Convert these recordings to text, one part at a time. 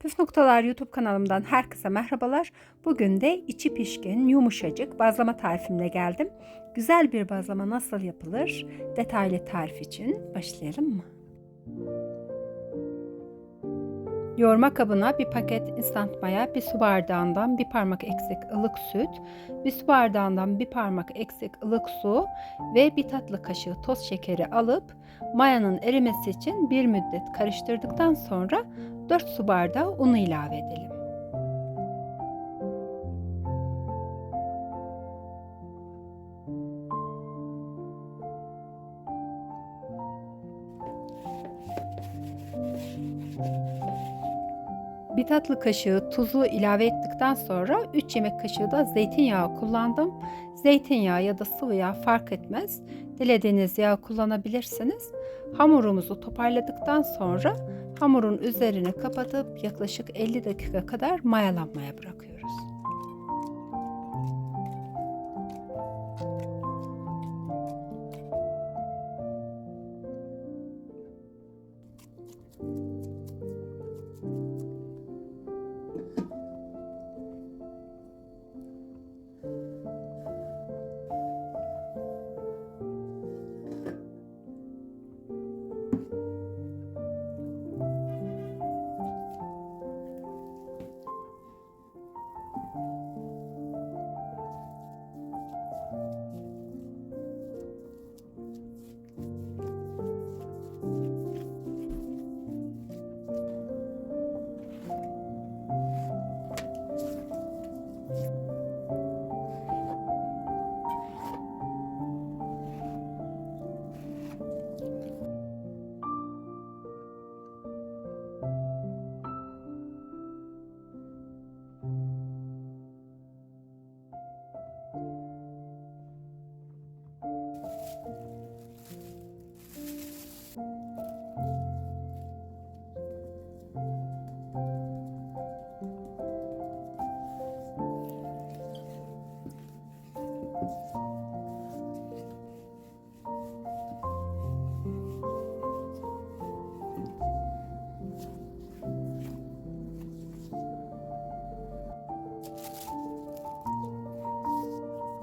Püf Noktalar YouTube kanalımdan herkese merhabalar. Bugün de içi pişkin, yumuşacık bazlama tarifimle geldim. Güzel bir bazlama nasıl yapılır? Detaylı tarif için başlayalım mı? Yoğurma kabına bir paket instant maya, bir su bardağından bir parmak eksik ılık süt, bir su bardağından bir parmak eksik ılık su ve bir tatlı kaşığı toz şekeri alıp mayanın erimesi için bir müddet karıştırdıktan sonra 4 su bardağı unu ilave edelim. Bir tatlı kaşığı tuzu ilave ettikten sonra 3 yemek kaşığı da zeytinyağı kullandım. Zeytinyağı ya da sıvı yağ fark etmez. Dilediğiniz yağ kullanabilirsiniz. Hamurumuzu toparladıktan sonra hamurun üzerine kapatıp yaklaşık 50 dakika kadar mayalanmaya bırakıyoruz.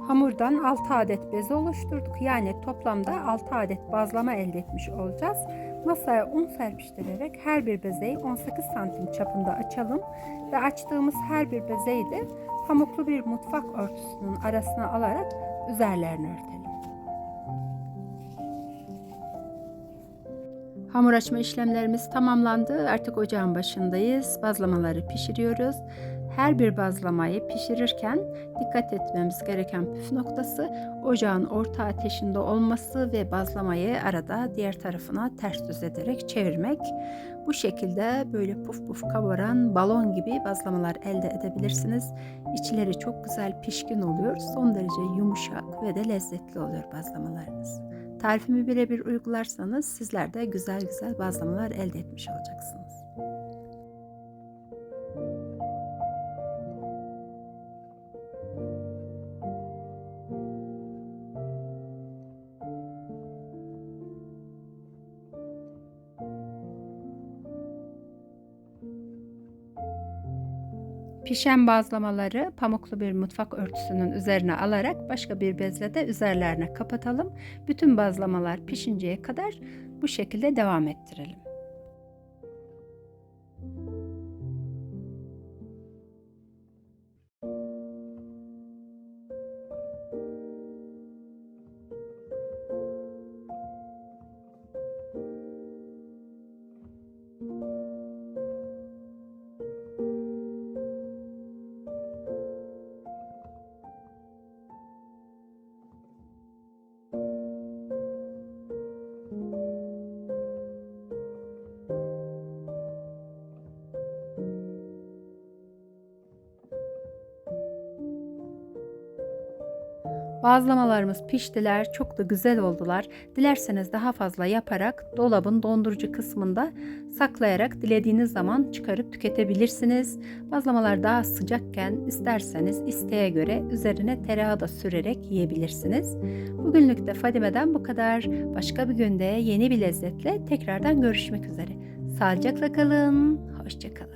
Hamurdan 6 adet beze oluşturduk. Yani toplamda 6 adet bazlama elde etmiş olacağız. Masaya un serpiştirerek her bir bezeyi 18 santim çapında açalım ve açtığımız her bir bezeyi de pamuklu bir mutfak örtüsünün arasına alarak üzerlerini örtelim. Hamur açma işlemlerimiz tamamlandı. Artık ocağın başındayız. Bazlamaları pişiriyoruz. Her bir bazlamayı pişirirken dikkat etmemiz gereken püf noktası ocağın orta ateşinde olması ve bazlamayı arada diğer tarafına ters düz ederek çevirmek. Bu şekilde böyle puf puf kabaran balon gibi bazlamalar elde edebilirsiniz. İçleri çok güzel pişkin oluyor. Son derece yumuşak ve de lezzetli oluyor bazlamalarınız. Tarifimi birebir uygularsanız sizler de güzel güzel bazlamalar elde etmiş olacaksınız. Pişen bazlamaları pamuklu bir mutfak örtüsünün üzerine alarak başka bir bezle de üzerlerine kapatalım. Bütün bazlamalar pişinceye kadar bu şekilde devam ettirelim. Bazlamalarımız piştiler, çok da güzel oldular. Dilerseniz daha fazla yaparak dolabın dondurucu kısmında saklayarak dilediğiniz zaman çıkarıp tüketebilirsiniz. Bazlamalar daha sıcakken isterseniz isteğe göre üzerine tereyağı da sürerek yiyebilirsiniz. Bugünlük de Fadime'den bu kadar. Başka bir günde yeni bir lezzetle tekrardan görüşmek üzere. Sağlıcakla kalın, hoşçakalın.